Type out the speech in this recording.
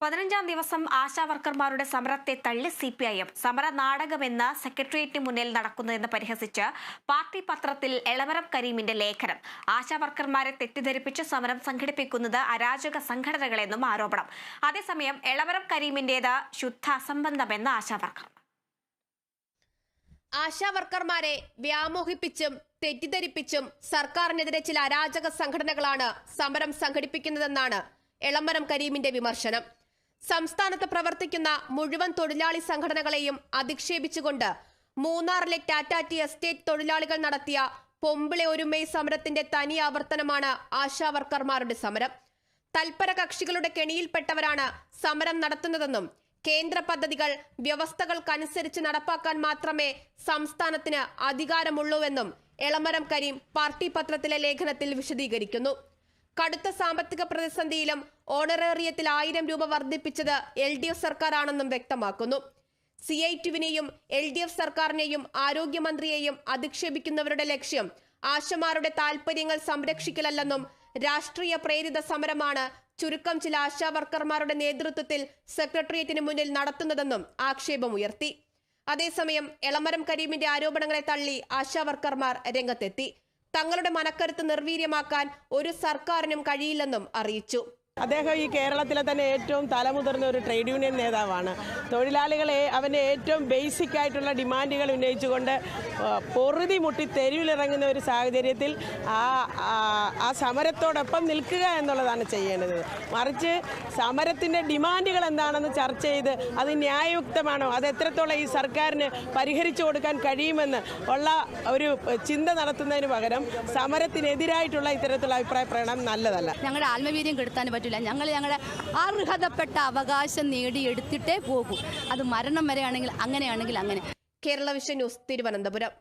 പതിനഞ്ചാം ദിവസം ആശാവർക്കർമാരുടെ സമരത്തെ തള്ളി സി പി ഐ എം സമര നാടകമെന്ന് സെക്രട്ടേറിയറ്റിന് മുന്നിൽ നടക്കുന്നതെന്ന് പരിഹസിച്ച് പാർട്ടി പത്രത്തിൽ എളമരം കരീമിന്റെ ലേഖനം. ആശാവർക്കർമാരെ തെറ്റിദ്ധരിപ്പിച്ച് സമരം സംഘടിപ്പിക്കുന്നത് അരാജക സംഘടനകളെന്നും ആരോപണം. അതേസമയം എളമരം കരീമിന്റേത് ശുദ്ധ അസംബന്ധമെന്ന് ആശാവർക്കർ. ആശാവർക്കർമാരെ വ്യാമോഹിപ്പിച്ചും തെറ്റിദ്ധരിപ്പിച്ചും സർക്കാരിനെതിരെ ചില അരാജക സംഘടനകളാണ് സമരം സംഘടിപ്പിക്കുന്നതെന്നാണ് എളമരം കരീമിന്റെ വിമർശനം. സംസ്ഥാനത്ത് പ്രവർത്തിക്കുന്ന മുഴുവൻ തൊഴിലാളി സംഘടനകളെയും അധിക്ഷേപിച്ചുകൊണ്ട് മൂന്നാറിലെ ടാറ്റാറ്റി എസ്റ്റേറ്റ് തൊഴിലാളികൾ നടത്തിയ പൊമ്പിളെ ഒരു മെയ് സമരത്തിന്റെ തനി ആവർത്തനമാണ് ആശാവർക്കർമാരുടെ സമരം. തൽപര കക്ഷികളുടെ കെണിയിൽപ്പെട്ടവരാണ് സമരം നടത്തുന്നതെന്നും കേന്ദ്ര പദ്ധതികൾ വ്യവസ്ഥകൾക്കനുസരിച്ച് നടപ്പാക്കാൻ മാത്രമേ സംസ്ഥാനത്തിന് അധികാരമുള്ളൂവെന്നും എളമരം കരീം പാർട്ടി പത്രത്തിലെ ലേഖനത്തിൽ വിശദീകരിക്കുന്നു. കടുത്ത സാമ്പത്തിക പ്രതിസന്ധിയിലും ഓണറേറിയത്തിൽ ആയിരം രൂപ വർദ്ധിപ്പിച്ചത് എൽ ഡി എഫ് സർക്കാരാണെന്നും വ്യക്തമാക്കുന്നു. സി ഐ ടുവിനെയും എൽ ഡി എഫ് സർക്കാരിനെയും ആരോഗ്യമന്ത്രിയെയും അധിക്ഷേപിക്കുന്നവരുടെ ലക്ഷ്യം ആശമാരുടെ താൽപര്യങ്ങൾ സംരക്ഷിക്കലല്ലെന്നും രാഷ്ട്രീയ പ്രേരിത സമരമാണ് ചുരുക്കം ചില ആശാവർക്കർമാരുടെ നേതൃത്വത്തിൽ സെക്രട്ടേറിയറ്റിന് മുന്നിൽ നടത്തുന്നതെന്നും ആക്ഷേപമുയർത്തി അതേസമയം എളമരം കരീമിന്റെ ആരോപണങ്ങളെ തള്ളി ആശാവർക്കർമാർ രംഗത്തെത്തി. തങ്ങളുടെ മനക്കരുത്ത് നിർവീര്യമാക്കാൻ ഒരു സർക്കാരിനും കഴിയില്ലെന്നും അറിയിച്ചു. അദ്ദേഹം ഈ കേരളത്തിലെ തന്നെ ഏറ്റവും തലമുതിർന്ന ഒരു ട്രേഡ് യൂണിയൻ നേതാവാണ്. തൊഴിലാളികളെ അവന്റെ ഏറ്റവും ബേസിക് ആയിട്ടുള്ള ഡിമാൻഡുകൾ ഉന്നയിച്ചുകൊണ്ട് പൊറുതി മുട്ടി തെരുവിലിറങ്ങുന്ന ഒരു സാഹചര്യത്തിൽ ആ ആ- സമരത്തോടൊപ്പം നിൽക്കുക എന്നുള്ളതാണ് ചെയ്യേണ്ടത്. മറിച്ച് സമരത്തിന്റെ ഡിമാൻഡുകൾ എന്താണെന്ന് ചർച്ച ചെയ്ത് അത് ന്യായയുക്തമാണോ? അത് എത്രത്തോളം ഈ സർക്കാരിന് പരിഹരിച്ചു കൊടുക്കാൻ കഴിയുമെന്ന് ഉള്ള ഒരു ചിന്ത നടത്തുന്നതിന് പകരം സമരത്തിനെതിരായിട്ടുള്ള ഇത്തരത്തിലുള്ള അഭിപ്രായ പ്രകടനം നല്ലതല്ല. ഞങ്ങളുടെ ആത്മവീര്യം കെടുത്താൻ പറ്റില്ല ഞങ്ങൾ ഞങ്ങളുടെ അർഹതപ്പെട്ട അവകാശം നേടിയെടുത്തിട്ടേ പോകൂ. അത് മരണം വരെയാണെങ്കിൽ അങ്ങനെയാണെങ്കിൽ അങ്ങനെ. Kerala vision news Thiruvananthapuram.